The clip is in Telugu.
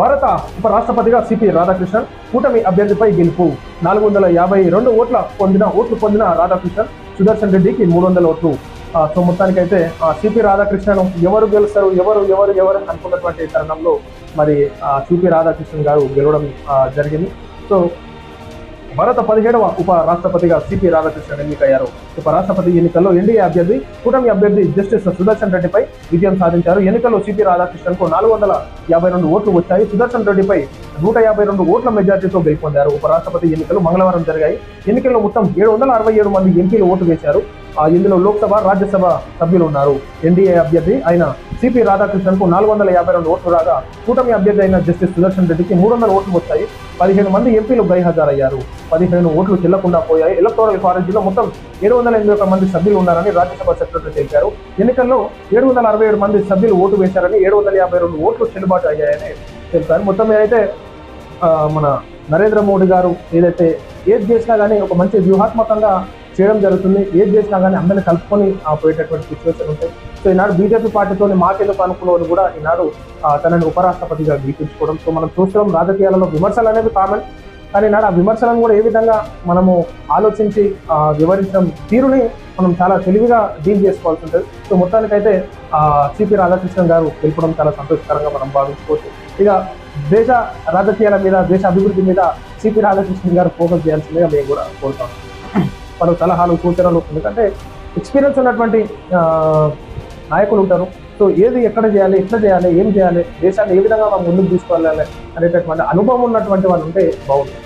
భారత ఉపరాష్ట్రపతిగా సిపి రాధాకృష్ణన్ కూటమి అభ్యర్థిపై గెలుపు. నాలుగు వందల యాభై రెండు ఓట్ల పొందిన ఓట్లు పొందిన రాధాకృష్ణన్ సుదర్శన్ రెడ్డికి మూడు వందల ఓట్లు. సో మొత్తానికైతే సిపి రాధాకృష్ణను ఎవరు గెలుస్తారు ఎవరు ఎవరు ఎవరు అనుకున్నటువంటి తరుణంలో మరి సిపి రాధాకృష్ణన్ గారు గెలవడం జరిగింది. సో భారత పదిహేడవ ఉప రాష్ట్రపతిగా సిపి రాధాకృష్ణ ఎన్నికయ్యారు. ఉప రాష్ట్రపతి ఎన్నికల్లో ఎన్డీఏ అభ్యర్థి కూటమి అభ్యర్థి జస్టిస్ సుదర్శన్ రెడ్డిపై విజయం సాధించారు. ఎన్నికల్లో సిపి రాధాకృష్ణన్కు నాలుగు వందల యాభై రెండు ఓట్లు వచ్చాయి. సుదర్శన్ రెడ్డిపై నూట యాభై రెండు ఓట్ల మెజార్టీతో గెలుపొందారు. ఉప రాష్ట్రపతి ఎన్నికలు మంగళవారం జరిగాయి. ఎన్నికల్లో మొత్తం ఏడు వందల అరవై ఏడు మంది ఎంపీలు ఓటు వేశారు. ఇందులో లోక్సభ రాజ్యసభ సభ్యులు ఉన్నారు. ఎన్డీఏ అభ్యర్థి అయిన సిపి రాధాకృష్ణన్కు నాలుగు వందల యాభై రెండు ఓట్లు రాగా కూటమి అభ్యర్థి అయిన జస్టిస్ సుదర్శన్ రెడ్డికి మూడు వందల ఓట్లు వచ్చాయి పదిహేను మంది ఎంపీలు గైహాజరయ్యారు. పదిహేను ఓట్లు చెల్లకుండా పోయాయి. ఎలక్టోరల్ కాలేజీలో మొత్తం ఏడు వందల ఎనిమిది ఒక మంది సభ్యులు ఉన్నారని రాజ్యసభ సెక్రటరీ తెలిపారు. ఎన్నికల్లో ఏడు వందల అరవై ఏడు మంది సభ్యులు ఓటు వేశారని ఏడు వందల యాభై రెండు ఓట్లు చెల్లుబాటు అయ్యాయని తెలిపారు. మొత్తం అయితే మన నరేంద్ర మోడీ గారు ఏదైతే ఏది చేసినా కానీ ఒక మంచి వ్యూహాత్మకంగా చేయడం జరుగుతుంది. ఏది చేసినా కానీ అందరిని కలుపుకొని ఆ, పోయేటటువంటి సిచ్యువేషన్ ఉంటాయి సో ఈనాడు బీజేపీ పార్టీతో మాకెందుకు అనుకున్న వాళ్ళు కూడా ఈనాడు తనని ఉపరాష్ట్రపతిగా గీపించుకోవడం. సో మనం చూస్తున్నాం రాజకీయాలలో విమర్శలు అనేవి కామన్ కానీ నాడు ఆ విమర్శలను కూడా ఏ విధంగా మనము ఆలోచించి వివరించడం తీరుని మనం చాలా తెలివిగా డీల్ చేసుకోవాల్సి ఉంటుంది. సో మొత్తానికైతే సిపి రాధాకృష్ణన్ గారు గెలపడం చాలా సంతోషకరంగా మనం భావించుకోవచ్చు. ఇక దేశ రాజకీయాల మీద దేశ అభివృద్ధి మీద సిపి రాధాకృష్ణన్ గారు ఫోకస్ చేయాల్సిందిగా మేము కూడా కోరుతాం పలు సలహాలు సూచనలు ఎందుకంటే ఎక్స్పీరియన్స్ ఉన్నటువంటి నాయకులు ఉంటారు. సో ఏది ఎక్కడ చేయాలి ఎట్లా చేయాలి ఏం చేయాలి దేశాన్ని ఏ విధంగా మనం ముందుకు తీసుకెళ్ళాలి అనేటటువంటి అనుభవం ఉన్నటువంటి వాళ్ళు ఉంటే బాగుంటుంది.